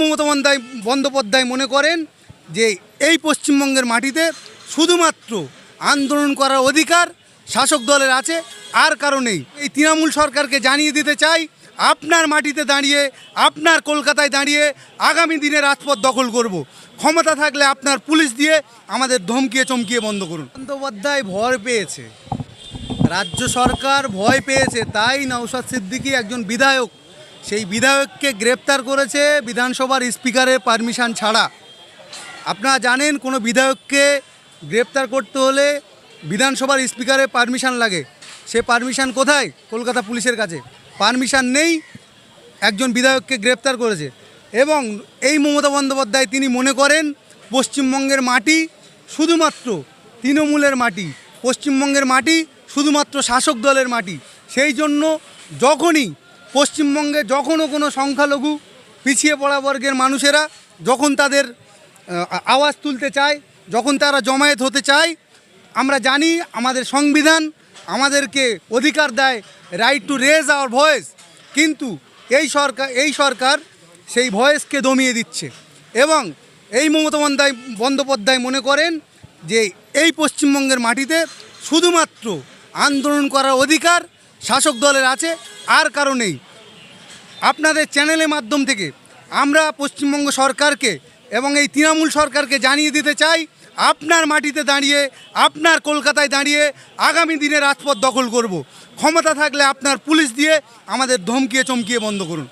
মমতা বন্দ্যোপাধ্যায় মনে করেন যে এই পশ্চিমবঙ্গের মাটিতে শুধুমাত্র আন্দোলন করার অধিকার শাসক দলের আছে, আর কারণেই এই তৃণমূল সরকারকে জানিয়ে দিতে চাই, আপনার মাটিতে দাঁড়িয়ে, আপনার কলকাতায় দাঁড়িয়ে আগামী দিনে রাজপথ দখল করব। ক্ষমতা থাকলে আপনার পুলিশ দিয়ে আমাদের ধমকিয়ে চমকিয়ে বন্ধ করুন। বন্দ্যোপাধ্যায় ভয় পেয়েছে। রাজ্য সরকার ভয় পেয়েছে, তাই নওশাদ সিদ্দিকী একজন বিধায়ক সেই বিধায়ককে গ্রেপ্তার করেছে বিধানসভার স্পিকারের পারমিশন ছাড়া। আপনারা জানেন কোনো বিধায়ককে গ্রেপ্তার করতে হলে বিধানসভার স্পিকারের পারমিশন লাগে। সে পারমিশন কোথায়? কলকাতা পুলিশের কাছে। পারমিশন নেই, একজন বিধায়ককে গ্রেপ্তার করেছে। এবং এই মমতা বন্দ্যোপাধ্যায় তিনি মনে করেন, পশ্চিমবঙ্গের মাটি শুধুমাত্র তৃণমূলের মাটি, পশ্চিমবঙ্গের মাটি শুধুমাত্র শাসক দলের মাটি। সেই জন্য যখনই পশ্চিমবঙ্গে যখনও কোনো সংখ্যালঘু পিছিয়ে পড়া বর্গের মানুষেরা যখন তাদের আওয়াজ তুলতে চায়, যখন তারা জমায়েত হতে চায়, আমরা জানি আমাদের সংবিধান আমাদেরকে অধিকার দেয় right to raise our voice কিন্তু এই সরকার এই সরকার সেই ভয়েসকে দমিয়ে দিচ্ছে। এবং এই মমতা বন্দ্যোপাধ্যায় বন্দ্যোপাধ্যায় মনে করেন যে এই পশ্চিমবঙ্গের মাটিতে শুধুমাত্র আন্দোলন করার অধিকার শাসক দলের আছে আর কারণেই আপনাদের চ্যানেলের মাধ্যম থেকে আমরা পশ্চিমবঙ্গ সরকারকে এবং এই তৃণমূল সরকারকে জানিয়ে দিতে চাই আপনার মাটিতে দাঁড়িয়ে আপনার কলকাতায় দাঁড়িয়ে আগামী দিনে রাজপথ দখল করব। ক্ষমতা থাকলে আপনার পুলিশ দিয়ে আমাদের ধমকিয়ে চমকিয়ে বন্ধ করুন।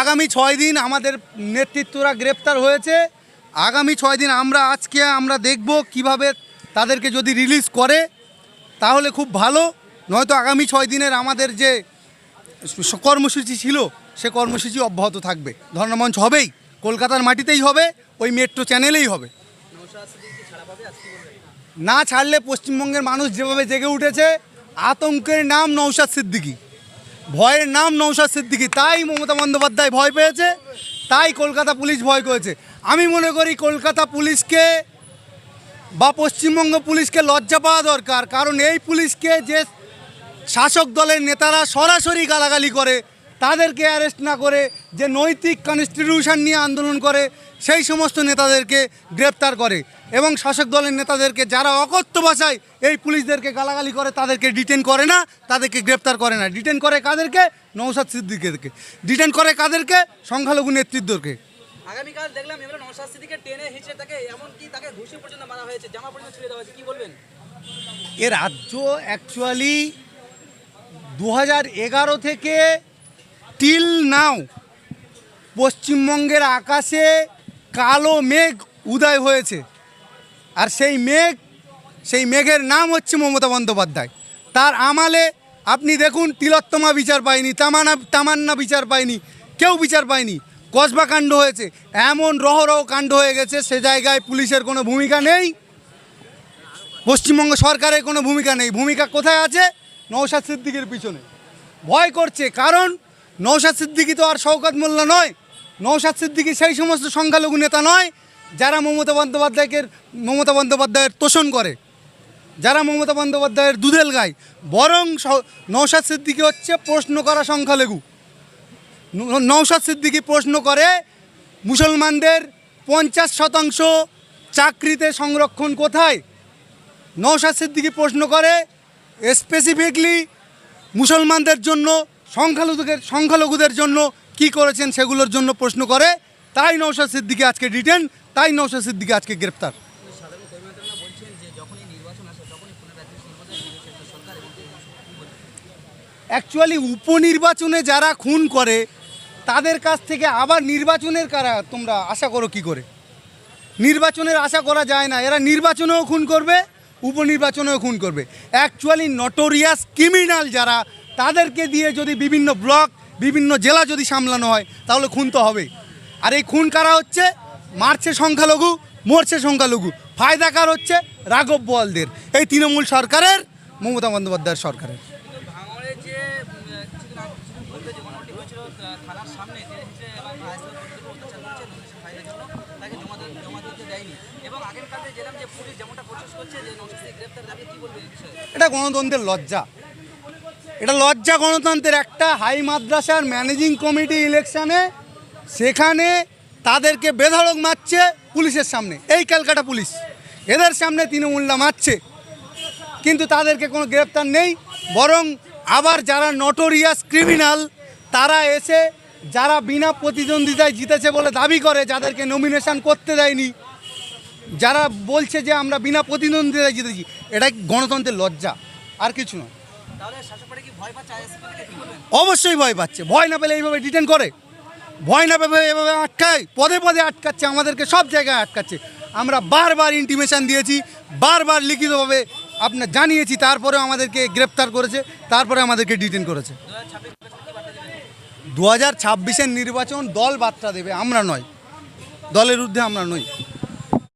আগামী ছয় দিন আমাদের নেতৃত্বরা গ্রেপ্তার হয়েছে। আগামী ছয় দিন আমরা আজকে আমরা দেখব কীভাবে তাদেরকে যদি রিলিজ করে, তাহলে খুব ভালো। নয়তো আগামী ছয় দিনের আমাদের যে কর্মসূচি ছিল, সে কর্মসূচি অব্যাহত থাকবে। ধর্ণমঞ্চ হবেই, কলকাতার মাটিতেই হবে, ওই মেট্রো চ্যানেলেই হবে। না ছাড়লে পশ্চিমবঙ্গের মানুষ যেভাবে জেগে উঠেছে, আতঙ্কের নাম নৌশাদ সিদ্দিকী। ভয়ের নাম নৌশাদ সিদ্দিকী। তাই মমতা বন্দ্যোপাধ্যায় ভয় পেয়েছে, তাই কলকাতা পুলিশ ভয় করেছে। আমি মনে করি কলকাতা পুলিশকে বা পশ্চিমবঙ্গ পুলিশকে লজ্জা পাওয়া দরকার, কারণ এই পুলিশকে যে শাসক দলের নেতারা সরাসরি গালাগালি করে, তাদেরকে অ্যারেস্ট না করে, যে নৈতিক কনস্টিটিউশন নিয়ে আন্দোলন করে, সেই সমস্ত নেতাদেরকে গ্রেপ্তার করে এবং শাসক দলের নেতাদেরকে যারা অকথ্য ভাষায় এই পুলিশদেরকে গালাগালি করে, তাদেরকে ডিটেন করে না, তাদেরকে গ্রেপ্তার করে না। ডিটেন করে কাদেরকে? নৌসাদ সিদ্দিকেরকে ডিটেন করে কাদেরকে? সংখ্যালঘু নেতৃত্বকে। আগামীকাল দেখলাম এবার নৌশাদ সিদ্দিকের টেনে হিঁচড়ে তাকে এমনকি তাকে ঘুষি পর্যন্ত মারা হয়েছে। জামা পর্যন্ত ছিঁড়ে দেওয়া হয়েছে। কি বলবেন? এ রাজ্য অ্যাকচুয়ালি দু এগারো থেকে টিল নাও পশ্চিমবঙ্গের আকাশে কালো মেঘ উদয় হয়েছে। আর সেই মেঘ, সেই মেঘের নাম হচ্ছে মমতা বন্দ্যোপাধ্যায়। তার আমালে আপনি দেখুন, তিলোত্তমা বিচার পায়নি, তামানা, তামান্না বিচার পায়নি, কেউ বিচার পায়নি। কসবা কাণ্ড হয়েছে। এমন রহরহ কাণ্ড হয়ে গেছে, সে জায়গায় পুলিশের কোনো ভূমিকা নেই। পশ্চিমবঙ্গ সরকারের কোনো ভূমিকা নেই। ভূমিকা কোথায় আছে? নৌসাদ সিদ্দিকের পিছনে। ভয় করছে, কারণ নৌসাদ সিদ্দিকি তো আর শওকত মোল্লা নয়। নৌসাদ সিদ্দিকি সেই সমস্ত সংখ্যালঘু নেতা নয়, যারা মমতা বন্দ্যোপাধ্যায়কে মমতা বন্দ্যোপাধ্যায়ের তোষণ করে। যারা মমতা বন্দ্যোপাধ্যায়ের দুধেল গায়। বরং নৌসাদ সিদ্দিকি হচ্ছে প্রশ্ন করা সংখ্যালঘু। নৌসাদ সিদ্দিকি প্রশ্ন করে, মুসলমানদের পঞ্চাশ শতাংশ চাকরিতে সংরক্ষণ কোথায়? নৌসাদ সিদ্দিকি প্রশ্ন করে স্পেসিফিকলি মুসলমানদের জন্য, সংখ্যালঘুদের সংখ্যালঘুদের জন্য কি করেছেন সেগুলোর জন্য প্রশ্ন করে, তাই নৌসাদ সিদ্দিকি আজকে ডিটেন তাই নৌসাদ সিদ্দিকি আজকে গ্রেপ্তার। অ্যাকচুয়ালি উপনির্বাচনে যারা খুন করে তাদের কাছ থেকে আবার নির্বাচনের কারা তোমরা আশা করো কি করে? নির্বাচনের আশা করা যায় না। এরা নির্বাচনেও খুন করবে, উপনির্বাচনেও খুন করবে। অ্যাকচুয়ালি নটোরিয়াস ক্রিমিনাল যারা, তাদেরকে দিয়ে যদি বিভিন্ন ব্লক, বিভিন্ন জেলা যদি সামলানো হয়, তাহলে খুন তো হবেই। আর এই খুন কারা হচ্ছে? মারছে সংখ্যালঘু, মরছে সংখ্যালঘু। ফায়দা কার হচ্ছে? রাঘব বোয়ালদের এই তৃণমূল সরকারের, মমতা বন্দ্যোপাধ্যায়ের সরকারের। থানার সামনে তাকে জমা জমা দিতে দেয়নি। এবং আগের যে পুলিশ যেমনটা করছে, যে গ্রেপ্তার বিষয়ে? এটা গণতন্ত্রের লজ্জা। এটা লজ্জা গণতন্ত্রের একটা হাই মাদ্রাসার ম্যানেজিং কমিটি ইলেকশনে, সেখানে তাদেরকে বেধড়ক মারছে পুলিশের সামনে। এই ক্যালকাটা পুলিশ। এদের সামনে তৃণমূলরা মারছে। কিন্তু তাদেরকে কোনো গ্রেপ্তার নেই, বরং আবার যারা নটোরিয়াস ক্রিমিনাল তারা এসে যারা বিনা প্রতিদ্বন্দ্বিতায় জিতেছে বলে দাবি করে যাদেরকে নমিনেশন করতে দেয়নি যারা বলছে যে আমরা বিনা প্রতিদ্বন্দ্বিতায় জিতেছি এটা গণতন্ত্রের লজ্জা আর কিছু নয়। অবশ্যই ভয় পাচ্ছে। ভয় না পেলে এইভাবে ডিটেন করে। ভয় না পেলে এভাবে আটকায়। পদে পদে আটকাচ্ছে আমাদেরকে সব জায়গায় আটকাচ্ছে। আমরা বারবার ইন্টিমেশন দিয়েছি বারবার লিখিতভাবে আপনার জানিয়েছি তারপরে আমাদেরকে গ্রেপ্তার করেছে তারপরে আমাদেরকে ডিটেন করেছে। হাজার ছাব্বিশের নির্বাচন দল বার্তা দেবে আমরা নয়। দলের ঊর্ধ্বে আমরা নই।